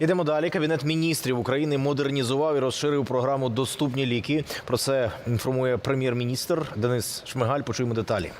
Ідемо далі. Кабінет міністрів України модернізував і розширив програму Доступні ліки. Про це інформує прем'єр-міністр Денис Шмигаль. Почуємо деталі.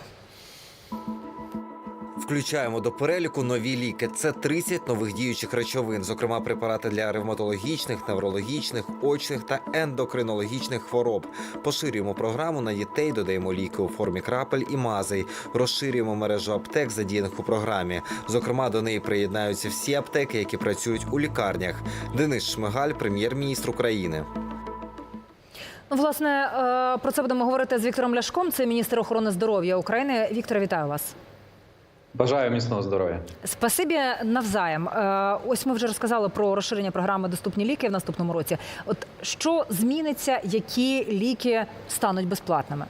Включаємо до переліку нові ліки. Це 30 нових діючих речовин, зокрема препарати для ревматологічних, неврологічних, очних та ендокринологічних хвороб. Поширюємо програму на дітей, додаємо ліки у формі крапель і мазей. Розширюємо мережу аптек, задіяних у програмі. Зокрема, до неї приєднаються всі аптеки, які працюють у лікарнях. Денис Шмигаль, прем'єр-міністр України. Ну, власне, е, про це будемо говорити з Віктором Ляшком. Це міністр охорони здоров'я України. Віктор, вітаю вас. Бажаю міцного здоров'я. Спасибі навзаєм. Е, Ось ми вже розказали про розширення програми Доступні ліки в наступному році. От що зміниться, які ліки стануть безплатними?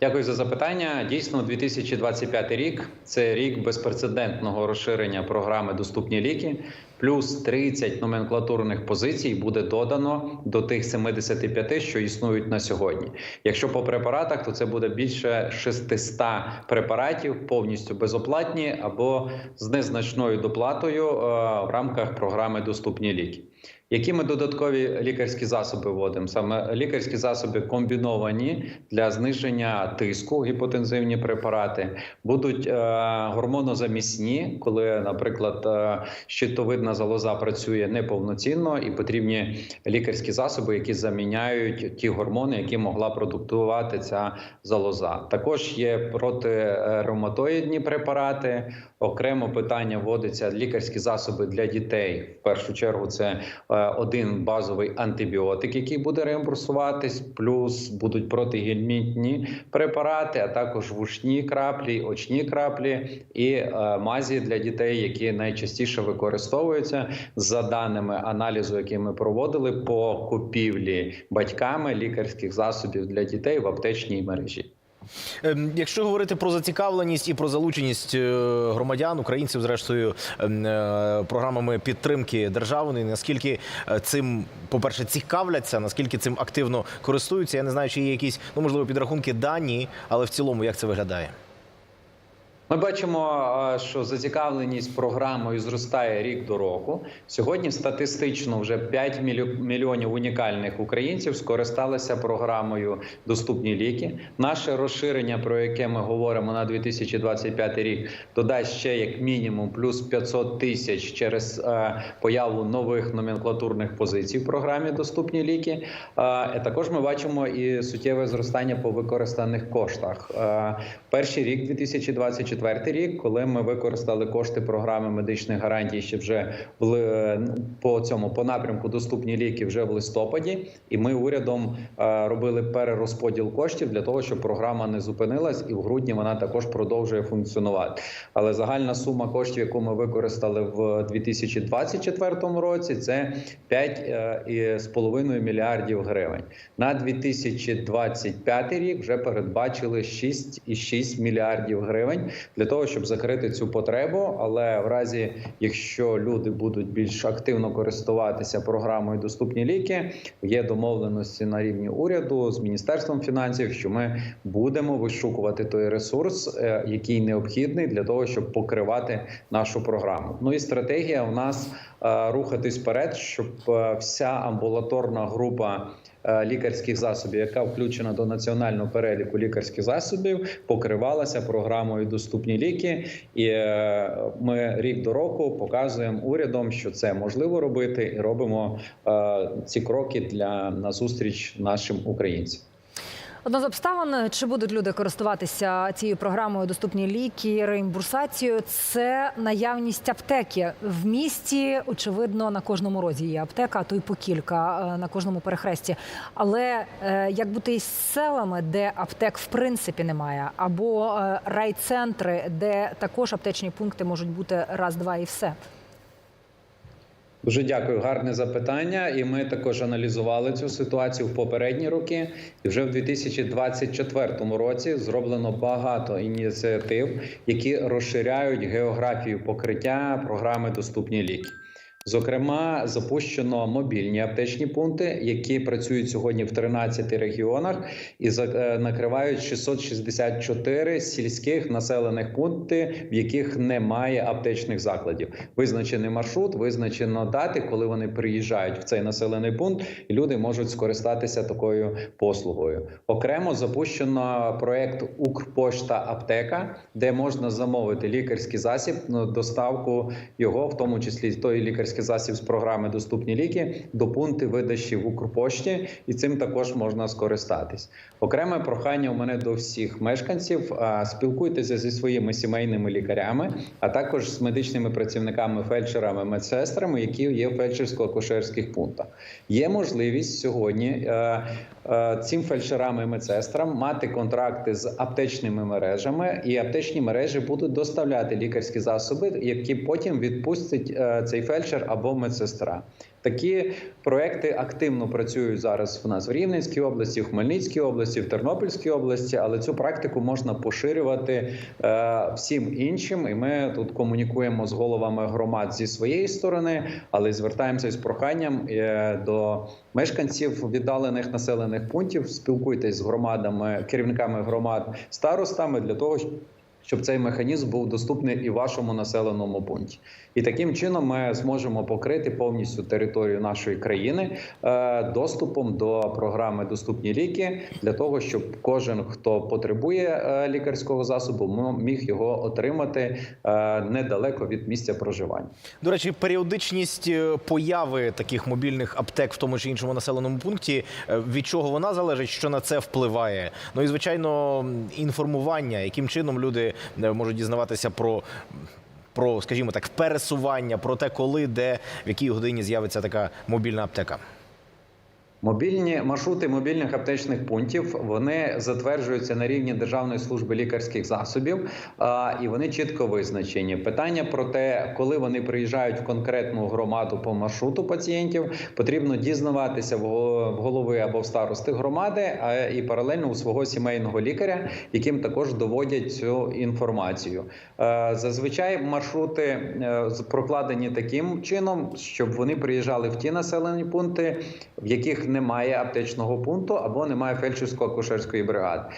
Дякую за запитання. Дійсно, 2025 рік це рік безпрецедентного розширення програми Доступні ліки. Плюс 30 номенклатурних позицій буде додано до тих 75, що існують на сьогодні. Якщо по препаратах, то це буде більше 600 препаратів, повністю безоплатні або з незначною доплатою е, в рамках програми Доступні ліки. Які ми додаткові лікарські засоби вводимо? Саме лікарські засоби комбіновані для зниження тиску, гіпотензивні препарати, будуть е, гормонозамісні, коли, наприклад, е, щитовидна залоза працює неповноцінно, і потрібні лікарські засоби, які заміняють ті гормони, які могла продуктувати ця залоза. Також є протиревматоїдні препарати. Окремо питання вводиться лікарські засоби для дітей. В першу чергу це е, один базовий антибіотик, який буде реімбурсуватись, плюс будуть протигельмінтні препарати, а також вушні краплі, очні краплі і е, мазі для дітей, які найчастіше використовуються за даними аналізу, який ми проводили по купівлі батьками лікарських засобів для дітей в аптечній мережі. Ем, Якщо говорити про зацікавленість і про залученість е, громадян, українців, зрештою, ем, е, програмами підтримки державної, наскільки е, цим, по-перше, цікавляться, наскільки цим активно користуються, я не знаю, чи є якісь, ну можливо, підрахунки дані, але в цілому як це виглядає? Ми бачимо, що зацікавленість програмою зростає рік до року. Сьогодні статистично вже 5 мільйо- мільйонів унікальних українців скористалися програмою Доступні ліки. Наше розширення, про яке ми говоримо на 2025 рік, додасть ще як мінімум плюс 500 тисяч через е, появу нових номенклатурних позицій в програмі Доступні ліки. Е, також ми бачимо і суттєве зростання по використаних коштах. Е, перший рік 2024 рік, коли ми використали кошти програми медичних гарантій, ще вже в по цьому по напрямку доступні ліки вже в листопаді, і ми урядом е, робили перерозподіл коштів для того, щоб програма не зупинилась, і в грудні вона також продовжує функціонувати. Але загальна сума коштів, яку ми використали в 2024 році, це 5,5 мільярдів гривень. На 2025 рік вже передбачили 6,6 мільярдів гривень для того, щоб закрити цю потребу. Але в разі, якщо люди будуть більш активно користуватися програмою Доступні ліки, є домовленості на рівні уряду з міністерством фінансів, що ми будемо вишукувати той ресурс, е, який необхідний для того, щоб покривати нашу програму. Ну і стратегія в нас е, рухатись вперед, щоб е, вся амбулаторна група. Е, Лікарських засобів, яка включена до національного переліку лікарських засобів, покривалася програмою Доступні ліки, і е, ми рік до року показуємо урядом, що це можливо робити, і робимо е, ці кроки для назустріч нашим українцям. Одна з обставин, чи будуть люди користуватися цією програмою Доступні ліки, реімбурсацією, це наявність аптеки в місті. Очевидно, на кожному розі є аптека, а то й по кілька е, на кожному перехресті. Але е, як бути із селами, де аптек в принципі немає, або е, райцентри, де також аптечні пункти можуть бути раз-два і все. Дуже дякую, гарне запитання. І ми також аналізували цю ситуацію в попередні роки. І вже в 2024 році зроблено багато ініціатив, які розширяють географію покриття програми Доступні ліки. Зокрема, запущено мобільні аптечні пункти, які працюють сьогодні в 13 регіонах і е, накривають 664 сільських населених пункти, в яких немає аптечних закладів. Визначений маршрут, визначено дати, коли вони приїжджають в цей населений пункт, і люди можуть скористатися такою послугою. Окремо запущено проект Укрпошта Аптека, де можна замовити лікарський засіб, ну, доставку його, в тому числі той лікарський засіб з програми Доступні ліки до пункту видачі в Укрпошті, і цим також можна скористатись. Окреме прохання у мене до всіх мешканців: спілкуйтеся зі своїми сімейними лікарями, а також з медичними працівниками, фельдшерами, медсестрами, які є в фельдшерсько-акушерських пунктах. Є можливість сьогодні е, е, цим фельдшерам і медсестрам мати контракти з аптечними мережами, і аптечні мережі будуть доставляти лікарські засоби, які потім відпустить е, цей фельдшер або медсестра. Такі проекти активно працюють зараз в нас в Рівненській області, в Хмельницькій області, в Тернопільській області, але цю практику можна поширювати е, всім іншим. І ми тут комунікуємо з головами громад зі своєї сторони, але звертаємося з проханням е, до мешканців віддалених населених пунктів. Спілкуйтесь з громадами, керівниками громад, старостами для того, щоб цей механізм був доступний і вашому населеному пункті. І таким чином ми зможемо покрити повністю територію нашої країни е, доступом до програми Доступні ліки для того, щоб кожен, хто потребує е, лікарського засобу, міг його отримати е, недалеко від місця проживання. До речі, періодичність появи таких мобільних аптек в тому чи іншому населеному пункті, від чого вона залежить, що на це впливає. Ну і звичайно, інформування, яким чином люди можуть дізнаватися про. Про, скажімо так, пересування, про те, коли, де, в якій годині з'явиться така мобільна аптека. Мобільні маршрути мобільних аптечних пунктів вони затверджуються на рівні Державної служби лікарських засобів, і вони чітко визначені. Питання про те, коли вони приїжджають в конкретну громаду по маршруту пацієнтів, потрібно дізнаватися в голови або в старости громади, і паралельно у свого сімейного лікаря, яким також доводять цю інформацію. Зазвичай маршрути е, прокладені таким чином, щоб вони приїжджали в ті населені пункти, в яких немає аптечного пункту або немає фельдшерсько-акушерської бригади. Е,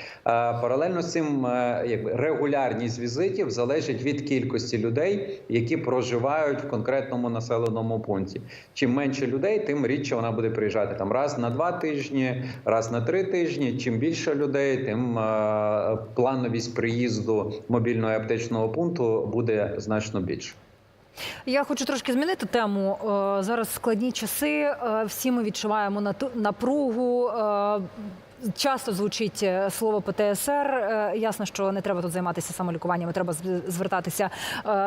Паралельно з цим е, якби регулярність візитів залежить від кількості людей, які проживають в конкретному населеному пункті. Чим менше людей, тим рідше вона буде приїжджати там раз на два тижні, раз на три тижні. Чим більше людей, тим е, плановість приїзду мобільного аптечного пункту буде значно більше. Я хочу трошки змінити тему. Е, Зараз складні часи. е, Всі ми відчуваємо напругу. е, Часто звучить слово ПТСР. Ясно, що не треба тут займатися самолікуванням, треба звертатися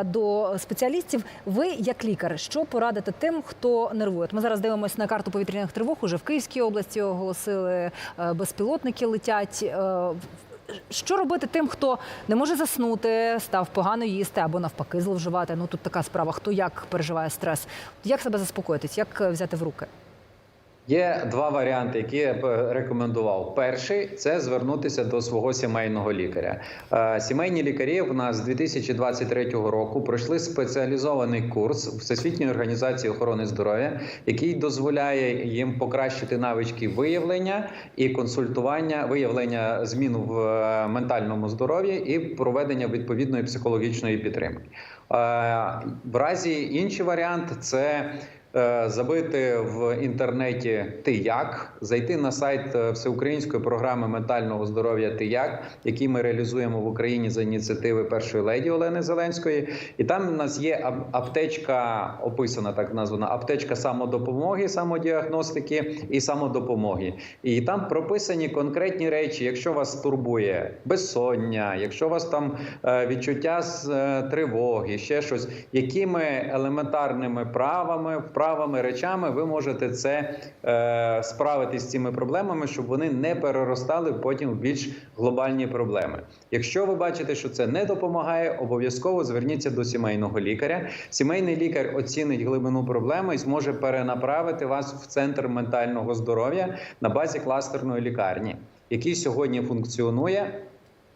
до спеціалістів. Ви, як лікар, що порадите тим, хто нервує? Ми зараз дивимося на карту повітряних тривог. Уже в Київській області оголосили безпілотники летять. Що робити тим, хто не може заснути, став погано їсти або навпаки зловживати? Ну тут така справа. Хто як переживає стрес? Як себе заспокоїтись? Як е, взяти в руки? Є два варіанти, які я б рекомендував. Перший це звернутися до свого сімейного лікаря. Е, Сімейні лікарі в нас з 2023 року пройшли спеціалізований курс Всесвітньої організації охорони здоров'я, який дозволяє їм покращити навички виявлення і консультування, виявлення змін в е, ментальному здоров'ї і проведення відповідної психологічної підтримки. Е, В разі інший варіант це е, забити в інтернеті Ти як зайти на сайт е, всеукраїнської програми ментального здоров'я Ти як, який ми реалізуємо в Україні за ініціативи першої леді Олени Зеленської. І там у нас є аптечка, описана так названа аптечка самодопомоги, самодіагностики і самодопомоги. І там прописані конкретні речі, якщо вас турбує безсоння, якщо вас там е, відчуття з е, тривоги, ще щось, якими елементарними правами, вправами, речами ви можете це е, справитись з цими проблемами, щоб вони не переростали потім в більш глобальні проблеми. Якщо ви бачите, що це не допомагає, обов'язково зверніться до сімейного лікаря. Сімейний лікар оцінить глибину проблеми і зможе перенаправити вас в центр ментального здоров'я на базі кластерної лікарні, який сьогодні функціонує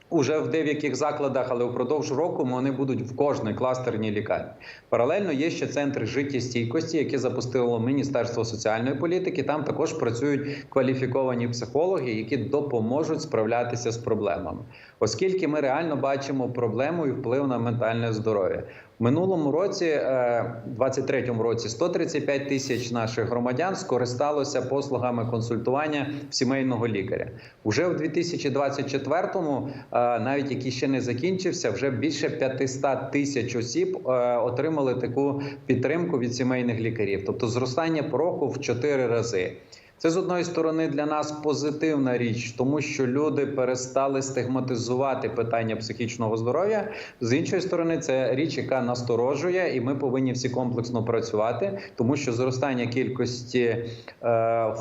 Уже в деяких закладах, але впродовж року вони будуть в кожній кластерній лікарні. Паралельно є ще центри життєстійкості, які запустило Міністерство соціальної політики. Там також працюють кваліфіковані психологи, які допоможуть справлятися з проблемами, оскільки ми реально бачимо проблему і вплив на ментальне здоров'я. Минулому році, е, 23-му році, 135 тисяч наших громадян скористалося послугами консультування сімейного лікаря. Уже в 2024-му, е, навіть який ще не закінчився, вже більше 500 тисяч осіб е, отримали таку підтримку від сімейних лікарів, тобто зростання пороку в 4 рази. Це з одної сторони для нас позитивна річ, тому що люди перестали стигматизувати питання психічного здоров'я. З іншої сторони, це річ, яка насторожує, і ми повинні всі комплексно працювати, тому що зростання кількості е,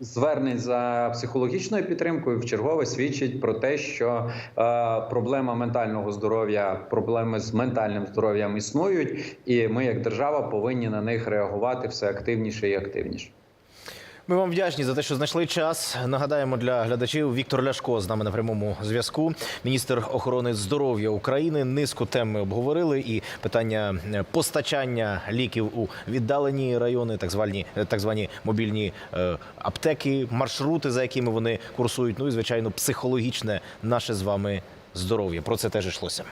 звернень за психологічною підтримкою в чергове свідчить про те, що е, проблема ментального здоров'я, проблеми з ментальним здоров'ям існують, і ми, як держава, повинні на них реагувати все активніше і активніше. Ми вам вдячні за те, що знайшли час. Нагадаємо для глядачів Віктор Ляшко з нами на прямому зв'язку. Міністр охорони здоров'я України. Низку тем ми обговорили і питання е, постачання ліків у віддалені райони, так звані так звані мобільні е, аптеки, маршрути, за якими вони курсують. Ну і звичайно, психологічне наше з вами здоров'я. Про це теж йшлося.